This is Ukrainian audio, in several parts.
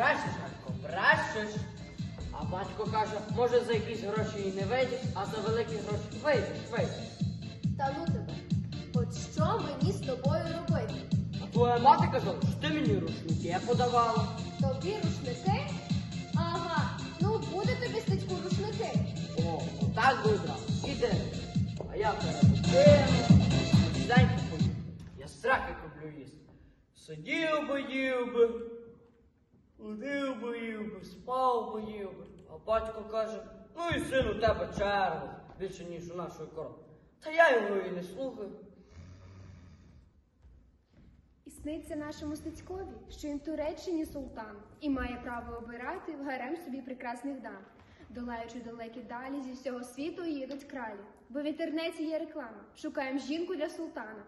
Брешеш, батько, брешеш. А батько каже, може за якісь гроші і не вийдеш, а за великі гроші вийдеш, вийдеш. Та ну тебе. От що мені з тобою робити? А твоя мати казала, що ти мені рушники подавала. Тобі рушники? Ага, ну буде тобі стецьку рушники. О, отак би одразу. Іди. А я сіденько поїм. Я страхи люблю їсти. Сидів би, їв би, ходив би, їв би, спав би, їв би. А батько каже, ну і син у тебе черво, більше, ніж у нашої корови. Та я його і не слухаю. І сниться нашому Стецькові, що він Туреччині султан і має право обирати в гарем собі прекрасних дам. Долаючи далекі далі, зі всього світу їдуть кралі. Бо в інтернеті є реклама. Шукаємо жінку для султана.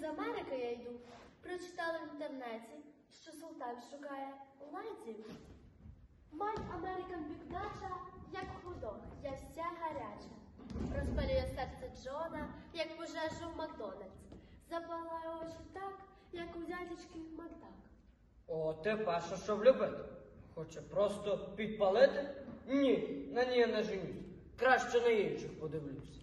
Із Америки я йду. Прочитала в інтернеті, що султан шукає леді. My American Big Data, як худок, я вся гаряча. Розпалює серце Джона, як пожежу в Макдональдс. Запалає очі так, як у дядечки Макдак. О, ти перша, що влюбити. Хоче просто підпалити? Ні, на ній не женюсь. Краще на інших подивлюся.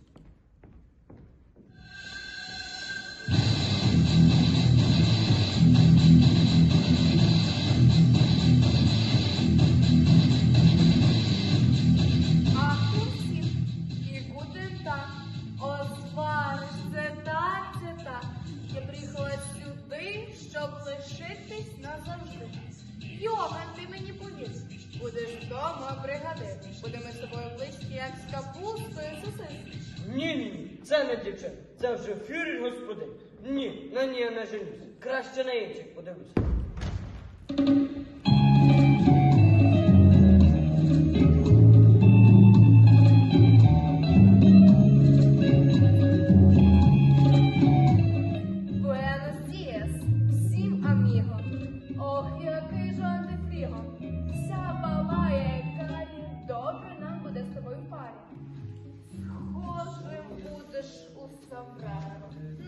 Вдома. Будемо з тобою близькі, як з капустою сосиски. Ні, ні, це не дівчина, це вже фюрер господин. Ні, на ній я не женюся. Краще на інших подивлюся.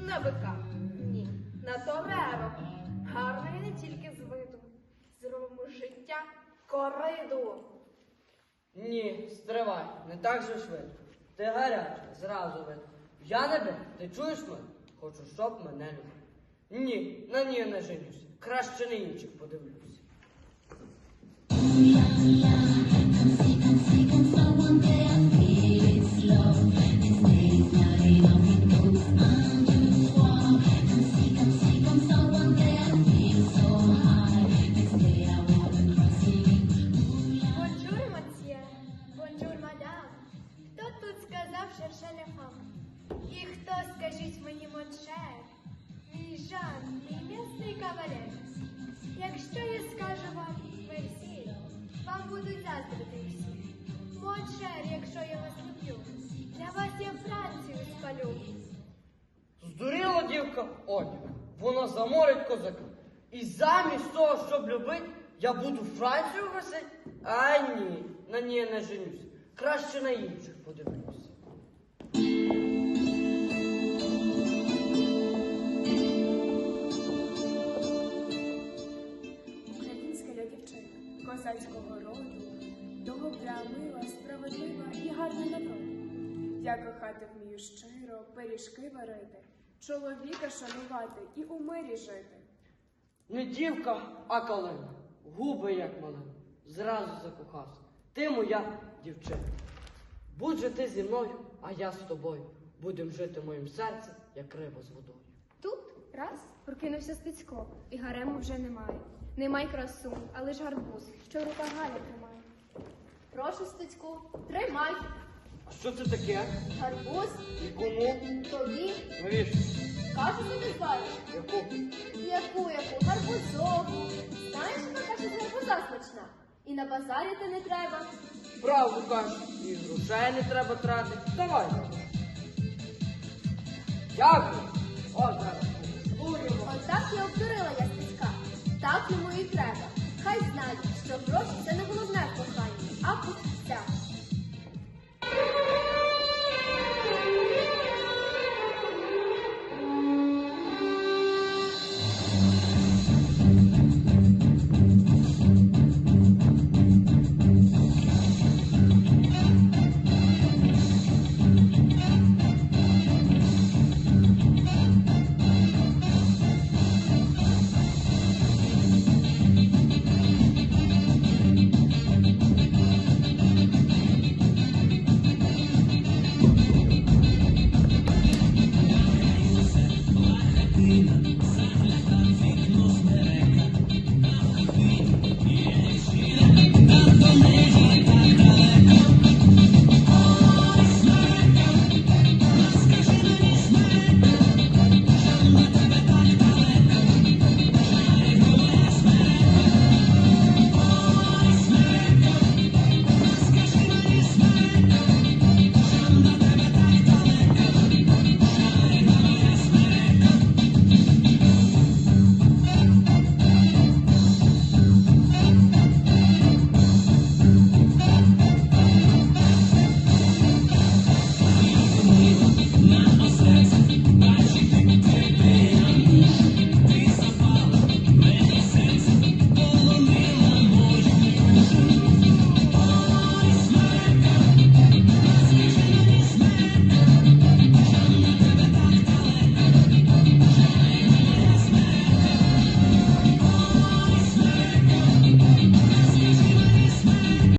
На бика, ні, на Тореро. Гарний не тільки з виду. Зробимо життя кориду. Ні, стривай, не так же швидко. Ти гаряча, зразу видно. Я не би, ти чуєш мене? Хочу, щоб мене любили. Ні, на ній не женюся. Краще на інших подивлюся. Сказав шершеля? І хто, скажіть мені, моншер? Мій Жан, мій місний кавалер. Якщо я скажу вам мерсі, вам будуть заздрити всі. Моншер, якщо я вас люблю, для вас я Францію спалю. Здуріла дівка Оля. Вона заморить козака. І замість того, щоб любити, я буду Францію висить? А ні, на ній не женюсь. Краще на інших подивлюся. Козацького роду, добра, мила, справедлива і гарна народу. Я кохати вмію щиро, пиріжки варити, чоловіка шанувати і у мирі жити. Не дівка, а калина. Губи як малина. Зразу закохався. Ти моя дівчина. Будь же ти зі мною, а я з тобою. Будем жити моїм серці, як риба з водою. Раз прокинувся Стецько, і гарему вже немає. Немає красу, а лиш гарбуз, що в руках Галя тримає. Прошу, стецьку, тримай. А що це таке? Гарбуз І кому? тобі Навіщо? Кашу не знаєш? Яку? Яку, яку? Гарбузову. Знаєш, яка каша з гарбуза смачна? І на базарі ти не треба. Правду кажеш, і грошей не треба тратити. Давай. Дякую. О, зараз.